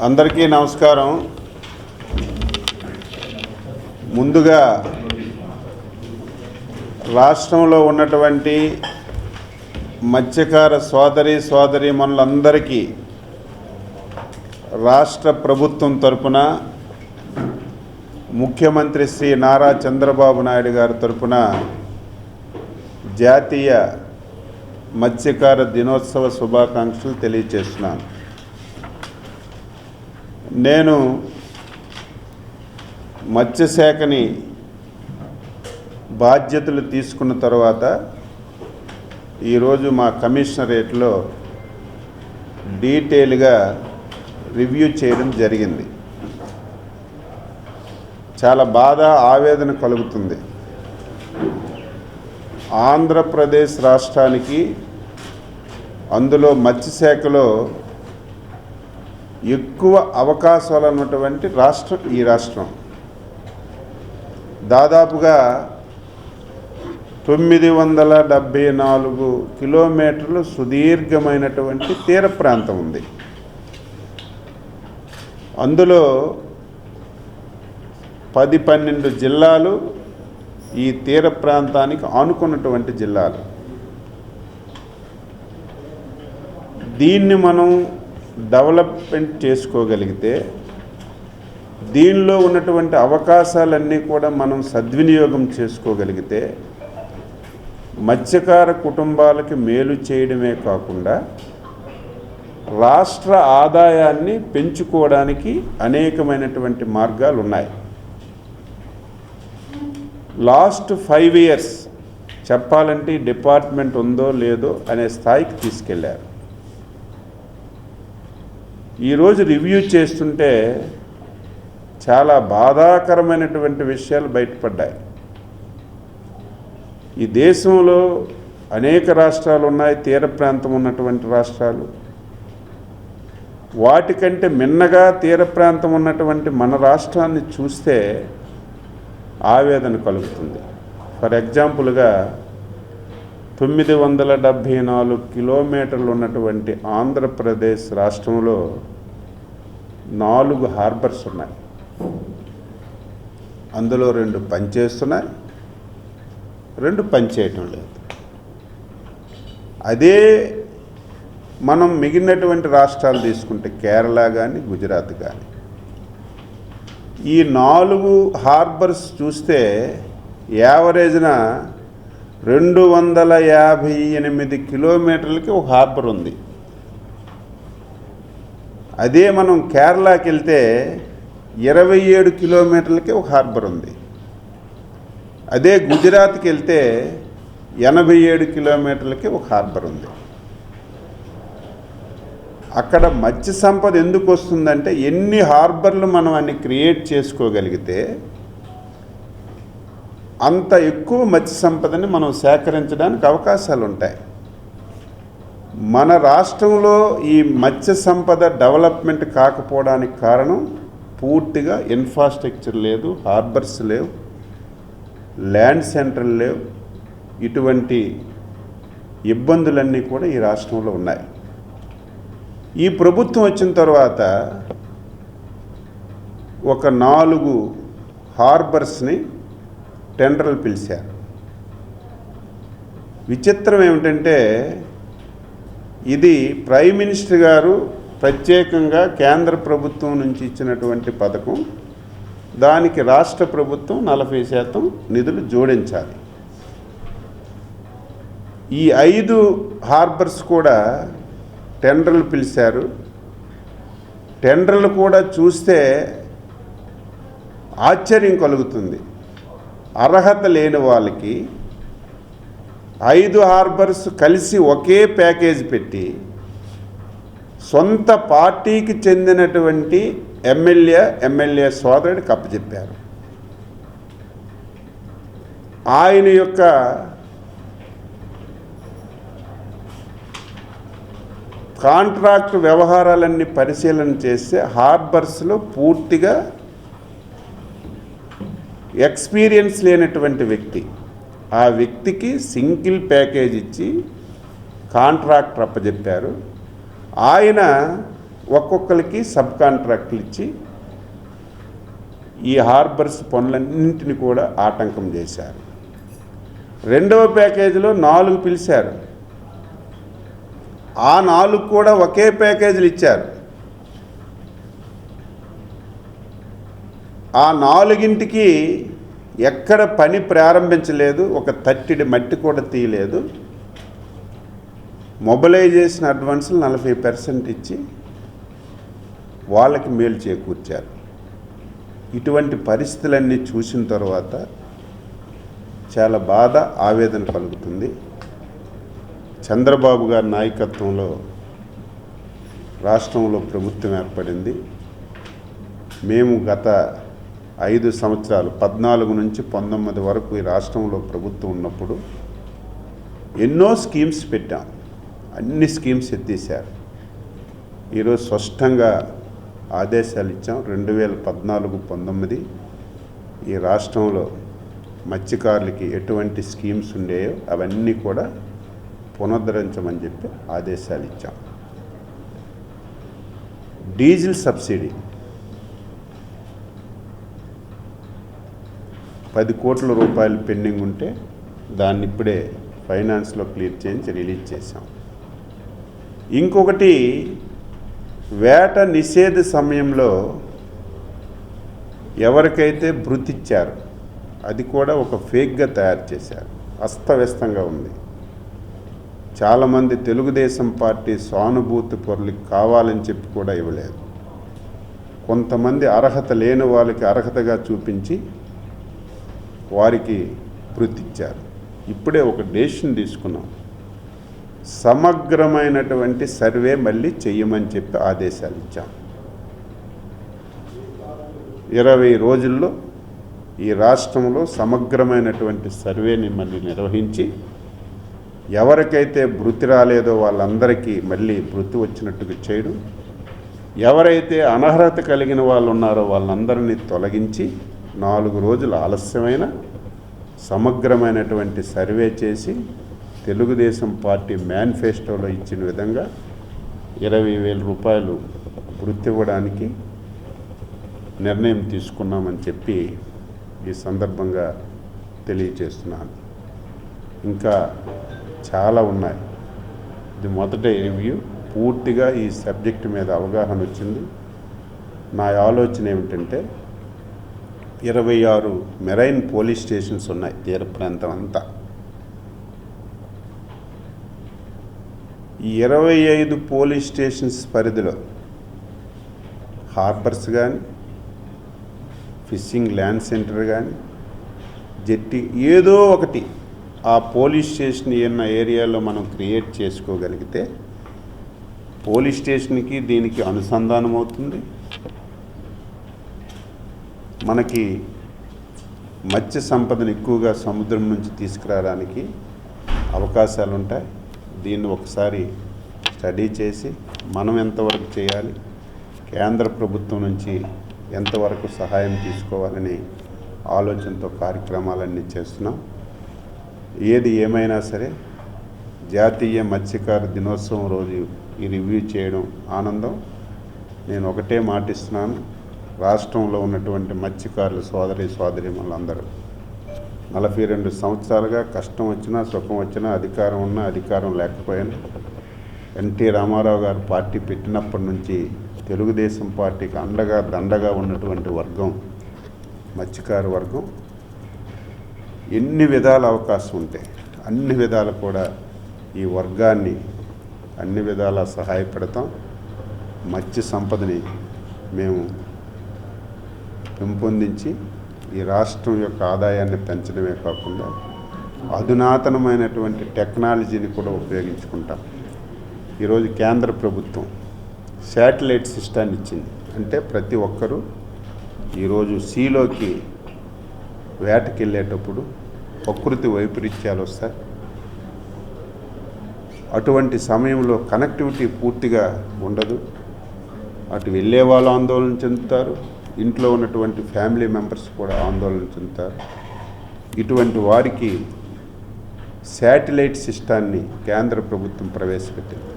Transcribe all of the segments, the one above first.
అందరికీ నమస్కారం. ముందుగా రాష్ట్రంలో ఉన్నటువంటి మత్స్యకార సోదరి సోదరి మనులందరికీ రాష్ట్ర ప్రభుత్వం తరపున ముఖ్యమంత్రి శ్రీ నారా చంద్రబాబు నాయుడు గారి తరపున జాతీయ మత్స్యకార దినోత్సవ శుభాకాంక్షలు తెలియజేస్తున్నాను నేను మత్స్యశాఖని బాధ్యతలు తీసుకున్న తర్వాత ఈరోజు మా కమిషనరేట్లో డీటెయిల్గా రివ్యూ చేయడం జరిగింది. చాలా బాధ ఆవేదన కలుగుతుంది. ఆంధ్రప్రదేశ్ రాష్ట్రానికి అందులో మత్స్యశాఖలో ఎక్కువ అవకాశాలు ఉన్నటువంటి రాష్ట్రం ఈ రాష్ట్రం. దాదాపుగా తొమ్మిది వందల డెబ్భై నాలుగు కిలోమీటర్లు సుదీర్ఘమైనటువంటి తీర ప్రాంతం ఉంది. అందులో పది పన్నెండు జిల్లాలు ఈ తీర ప్రాంతానికి ఆనుకున్నటువంటి జిల్లాలు. దీన్ని మనం డెవలప్మెంట్ చేసుకోగలిగితే దీనిలో ఉన్నటువంటి అవకాశాలన్నీ కూడా మనం సద్వినియోగం చేసుకోగలిగితే మత్స్యకార కుటుంబాలకి మేలు చేయడమే కాకుండా రాష్ట్ర ఆదాయాన్ని పెంచుకోవడానికి అనేకమైనటువంటి మార్గాలు ఉన్నాయి లాస్ట్ ఫైవ్ ఇయర్స్ చెప్పాలంటే డిపార్ట్మెంట్ ఉందో లేదో అనే స్థాయికి తీసుకెళ్ళారు. ఈరోజు రివ్యూ చేస్తుంటే చాలా బాధాకరమైనటువంటి విషయాలు బయటపడ్డాయి. ఈ దేశంలో అనేక రాష్ట్రాలు ఉన్నాయి తీర ప్రాంతం ఉన్నటువంటి రాష్ట్రాలు. వాటికంటే మిన్నగా తీర ప్రాంతం ఉన్నటువంటి మన రాష్ట్రాన్ని చూస్తే ఆవేదన కలుగుతుంది. ఫర్ ఎగ్జాంపుల్గా తొమ్మిది వందల డెబ్భై నాలుగు కిలోమీటర్లు ఉన్నటువంటి ఆంధ్రప్రదేశ్ రాష్ట్రంలో నాలుగు హార్బర్స్ ఉన్నాయి. అందులో రెండు పనిచేస్తున్నాయి రెండు పనిచేయటం లేదు. అదే మనం మిగిలినటువంటి రాష్ట్రాలు తీసుకుంటే కేరళ కానీ గుజరాత్ కానీ ఈ నాలుగు హార్బర్స్ చూస్తే యావరేజ్న రెండు వందల యాభై ఎనిమిది కిలోమీటర్లకి ఒక హార్బర్ ఉంది. అదే మనం కేరళకి వెళ్తే ఇరవై ఏడు కిలోమీటర్లకి ఒక హార్బర్ ఉంది. అదే గుజరాత్కి వెళ్తే ఎనభై ఏడు కిలోమీటర్లకి ఒక హార్బర్ ఉంది. అక్కడ మత్స్య సంపద ఎందుకు వస్తుందంటే ఎన్ని హార్బర్లు మనం అన్ని క్రియేట్ చేసుకోగలిగితే అంత ఎక్కువ మత్స్య సంపదని మనం సేకరించడానికి అవకాశాలు ఉంటాయి మన రాష్ట్రంలో ఈ మత్స్య సంపద డెవలప్మెంట్ కాకపోవడానికి కారణం పూర్తిగా ఇన్ఫ్రాస్ట్రక్చర్ లేదు హార్బర్స్ లేవు ల్యాండ్ సెంటర్లు లేవు. ఇటువంటి ఇబ్బందులన్నీ కూడా ఈ రాష్ట్రంలో ఉన్నాయి. ఈ ప్రభుత్వం వచ్చిన తర్వాత ఒక నాలుగు హార్బర్స్ని టెండర్లు పిలిచారు. విచిత్రం ఏమిటంటే ఇది ప్రైమ్ మినిస్టర్ గారు ప్రత్యేకంగా కేంద్ర ప్రభుత్వం నుంచి ఇచ్చినటువంటి పథకం. దానికి రాష్ట్ర ప్రభుత్వం నలభై శాతం నిధులు జోడించాలి. ఈ ఐదు హార్బర్స్ కూడా టెండర్లు పిలిచారు. టెండర్లు కూడా చూస్తే ఆశ్చర్యం కలుగుతుంది. అర్హత లేని వాళ్ళకి ఐదు హార్బర్స్ కలిసి ఒకే ప్యాకేజ్ పెట్టి సొంత పార్టీకి చెందినటువంటి ఎమ్మెల్యే ఎమ్మెల్యే సోదరుడు కప్పచెప్పారు ఆయన యొక్క కాంట్రాక్ట్ వ్యవహారాలన్నీ పరిశీలన చేస్తే హార్బర్స్లో పూర్తిగా ఎక్స్పీరియన్స్ లేనటువంటి వ్యక్తి ఆ వ్యక్తికి సింగిల్ ప్యాకేజ్ ఇచ్చి కాంట్రాక్ట్ అప్పజెప్పారు. ఆయన ఒక్కొక్కరికి సబ్ కాంట్రాక్ట్లు ఇచ్చి ఈ హార్బర్స్ పనులన్నింటిని కూడా ఆటంకం చేశారు. రెండవ ప్యాకేజీలో నాలుగు పిలిచారు. ఆ నాలుగు కూడా ఒకే ప్యాకేజీలు ఇచ్చారు. ఆ నాలుగింటికి ఎక్కడ పని ప్రారంభించలేదు ఒక తట్టిడి మట్టి కూడా తీయలేదు. మొబిలైజేషన్ అడ్వాన్సులు నలభై పర్సెంట్ ఇచ్చి వాళ్ళకి మేలు చేకూర్చారు. ఇటువంటి పరిస్థితులన్నీ చూసిన తర్వాత చాలా బాధ ఆవేదన కలుగుతుంది. చంద్రబాబు గారి నాయకత్వంలో రాష్ట్రంలో ప్రభుత్వం ఏర్పడింది. మేము గత ఐదు సంవత్సరాలు పద్నాలుగు నుంచి పంతొమ్మిది వరకు ఈ రాష్ట్రంలో ప్రభుత్వం ఉన్నప్పుడు ఎన్నో స్కీమ్స్ పెట్టాం. అన్ని స్కీమ్స్ ఎత్తేసారు. ఈరోజు స్పష్టంగా ఆదేశాలు ఇచ్చాం. రెండు వేల పద్నాలుగు పంతొమ్మిది ఈ రాష్ట్రంలో మత్స్యకారులకి ఎటువంటి స్కీమ్స్ ఉండేయో అవన్నీ కూడా పునరుద్ధరించమని చెప్పి ఆదేశాలు ఇచ్చాం. డీజిల్ సబ్సిడీ పది కోట్ల రూపాయలు పెండింగ్ ఉంటే దాన్ని ఇప్పుడే ఫైనాన్స్లో క్లియర్ చేయించి రిలీజ్ చేశాం. ఇంకొకటి వేట నిషేధ సమయంలో ఎవరికైతే భృతిచ్చారు అది కూడా ఒక ఫేక్గా తయారు చేశారు. అస్తవ్యస్తంగా ఉంది. చాలామంది తెలుగుదేశం పార్టీ సానుభూతి పొరలకి కావాలని చెప్పి కూడా ఇవ్వలేదు. కొంతమంది అర్హత లేని వాళ్ళకి అర్హతగా చూపించి వారికి వృత్తిచ్చారు ఇప్పుడే ఒక డెసిషన్ తీసుకున్నాం. సమగ్రమైనటువంటి సర్వే మళ్ళీ చెయ్యమని చెప్పి ఆదేశాలు ఇచ్చాం. ఇరవై రోజుల్లో ఈ రాష్ట్రంలో సమగ్రమైనటువంటి సర్వేని మళ్ళీ నిర్వహించి ఎవరికైతే భృతి రాలేదో వాళ్ళందరికీ మళ్ళీ భృతి వచ్చినట్టుగా చేయడం ఎవరైతే అనర్హత కలిగిన వాళ్ళు ఉన్నారో వాళ్ళందరినీ తొలగించి నాలుగు రోజులు ఆలస్యమైన సమగ్రమైనటువంటి సర్వే చేసి తెలుగుదేశం పార్టీ మేనిఫెస్టోలో ఇచ్చిన విధంగా ఇరవై వేల రూపాయలు వృత్తి ఇవ్వడానికి నిర్ణయం తీసుకున్నామని చెప్పి ఈ సందర్భంగా తెలియచేస్తున్నాను ఇంకా చాలా ఉన్నాయి. ఇది మొదటి రివ్యూ పూర్తిగా ఈ సబ్జెక్టు మీద అవగాహన వచ్చింది. నా ఆలోచన ఏమిటంటే ఇరవై ఆరు మెరైన్ పోలీస్ స్టేషన్స్ ఉన్నాయి తీర ప్రాంతం అంతా. ఇరవై ఐదు పోలీస్ స్టేషన్స్ పరిధిలో హార్బర్స్ కానీ ఫిషింగ్ ల్యాండ్ సెంటర్ కానీ జెట్టి ఏదో ఒకటి ఆ పోలీస్ స్టేషన్ ఉన్న ఏరియాలో మనం క్రియేట్ చేసుకోగలిగితే పోలీస్ స్టేషన్కి దీనికి అనుసంధానం అవుతుంది. మనకి మత్స్య సంపదను ఎక్కువగా సముద్రం నుంచి తీసుకురావడానికి అవకాశాలు ఉంటాయి దీన్ని ఒకసారి స్టడీ చేసి మనం ఎంతవరకు చేయాలి కేంద్ర ప్రభుత్వం నుంచి ఎంతవరకు సహాయం తీసుకోవాలని ఆలోచనతో కార్యక్రమాలన్నీ చేస్తున్నాం. ఏది ఏమైనా సరే జాతీయ మత్స్యకార దినోత్సవం రోజు ఈ రివ్యూ చేయడం ఆనందం. నేను ఒకటే మాటిస్తున్నాను రాష్ట్రంలో ఉన్నటువంటి మత్స్యకారులు సోదరి సోదరిమలందరూ నలభై రెండు సంవత్సరాలుగా కష్టం వచ్చినా సుఖం వచ్చినా అధికారం ఉన్నా అధికారం లేకపోయినా ఎన్టీ రామారావు గారు పార్టీ పెట్టినప్పటి నుంచి తెలుగుదేశం పార్టీకి అండగా దండగా ఉన్నటువంటి వర్గం మత్స్యకారు వర్గం. ఎన్ని విధాల అవకాశం ఉంటాయి అన్ని విధాలు కూడా ఈ వర్గాన్ని అన్ని విధాలా సహాయపడతాం. మత్స్య సంపదని మేము పెంపొందించి ఈ రాష్ట్రం యొక్క ఆదాయాన్ని పెంచడమే కాకుండా అధునాతనమైనటువంటి టెక్నాలజీని కూడా ఉపయోగించుకుంటాం. ఈరోజు కేంద్ర ప్రభుత్వం శాటిలైట్ సిస్టాన్ని ఇచ్చింది. అంటే ప్రతి ఒక్కరూ ఈరోజు సీలోకి వేటకి వెళ్ళేటప్పుడు ప్రకృతి వైపరీత్యాలు వస్తాయి. అటువంటి సమయంలో కనెక్టివిటీ పూర్తిగా ఉండదు. అటు వెళ్ళే వాళ్ళు ఆందోళన చెందుతారు. ఇంట్లో ఉన్నటువంటి ఫ్యామిలీ మెంబర్స్ కూడా ఆందోళన చెందుతారు. ఇటువంటి వారికి శాటిలైట్ సిస్టాన్ని కేంద్ర ప్రభుత్వం ప్రవేశపెట్టింది.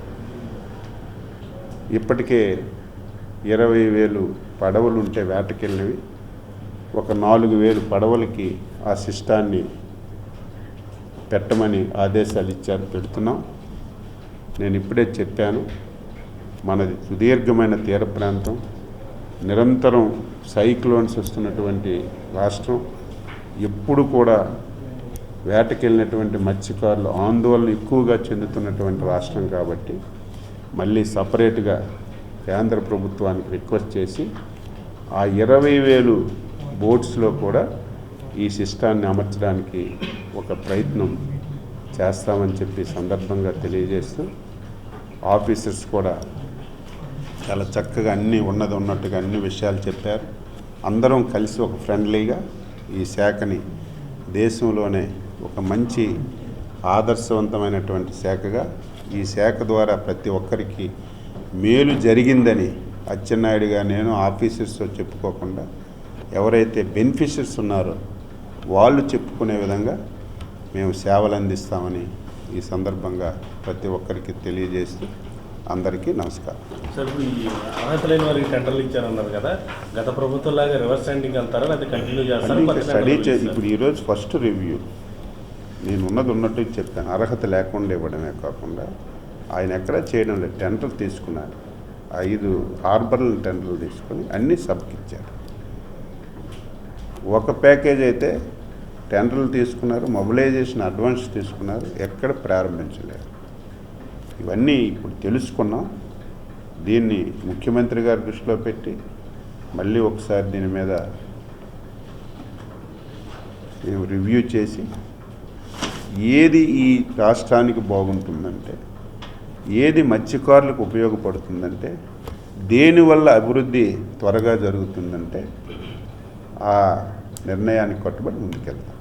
ఇప్పటికే ఇరవై వేలు పడవలు ఉంటే వేటకెళ్ళినవి. ఒక నాలుగు వేలు పడవలకి ఆ సిస్టాన్ని పెట్టమని ఆదేశాలు ఇచ్చారు పెడుతున్నాం. నేను ఇప్పుడే చెప్పాను మనది సుదీర్ఘమైన తీర ప్రాంతం. నిరంతరం సైక్లోన్స్ వస్తున్నటువంటి రాష్ట్రం ఎప్పుడు కూడా వేటకెళ్ళినటువంటి మత్స్యకారులు ఆందోళన ఎక్కువగా చెందుతున్నటువంటి రాష్ట్రం కాబట్టి మళ్ళీ సపరేట్గా కేంద్ర ప్రభుత్వానికి రిక్వెస్ట్ చేసి ఆ ఇరవై వేలు బోట్స్లో కూడా ఈ సిస్టాన్ని అమర్చడానికి ఒక ప్రయత్నం చేస్తామని చెప్పి సందర్భంగా తెలియజేస్తూ ఆఫీసర్స్ కూడా చాలా చక్కగా అన్నీ ఉన్నది ఉన్నట్టుగా అన్ని విషయాలు చెప్పారు. అందరం కలిసి ఒక ఫ్రెండ్లీగా ఈ శాఖని దేశంలోనే ఒక మంచి ఆదర్శవంతమైనటువంటి శాఖగా ఈ శాఖ ద్వారా ప్రతి ఒక్కరికి మేలు జరిగిందని అచ్చెన్నాయుడుగా నేను ఆఫీసర్స్తో చెప్పుకోకుండా ఎవరైతే బెనిఫిషర్స్ ఉన్నారో వాళ్ళు చెప్పుకునే విధంగా మేము సేవలు అందిస్తామని ఈ సందర్భంగా ప్రతి ఒక్కరికి తెలియజేస్తూ అందరికీ నమస్కారం. సార్ ఈ అర్హత లేని వారికి టెండర్లు ఇచ్చారన్నారు కదా గత ప్రభుత్వం లాగా రివర్స్ స్టాండింగ్ వెళ్తారా లేకపోతే కంటిన్యూ చేస్తారా? స్టడీ టెండర్లు చే ఇస్తారా? ఇప్పుడు ఈరోజు ఫస్ట్ రివ్యూ. నేను ఉన్నది ఉన్నట్టు చెప్పాను. అర్హత లేకుండా ఇవ్వడమే కాకుండా ఆయన ఎక్కడ చేయడం లేదు. టెండర్ తీసుకున్నారు. ఐదు హార్బర్ల టెండర్లు తీసుకొని అన్నీ సబ్కి ఇచ్చారు. ఒక ప్యాకేజ్ అయితే టెండర్లు తీసుకున్నారు మొబిలైజేషన్ అడ్వాన్స్ తీసుకున్నారు ఎక్కడ ప్రారంభించలేరు ఇవన్నీ ఇప్పుడు తెలుసుకున్నాం దీన్ని ముఖ్యమంత్రి గారి దృష్టిలో పెట్టి మళ్ళీ ఒకసారి దీని మీద మేము రివ్యూ చేసి ఏది ఈ రాష్ట్రానికి బాగుంటుందంటే ఏది మత్స్యకారులకు ఉపయోగపడుతుందంటే దేనివల్ల అభివృద్ధి త్వరగా జరుగుతుందంటే ఆ నిర్ణయానికి కట్టుబడి ముందుకెళ్తాం.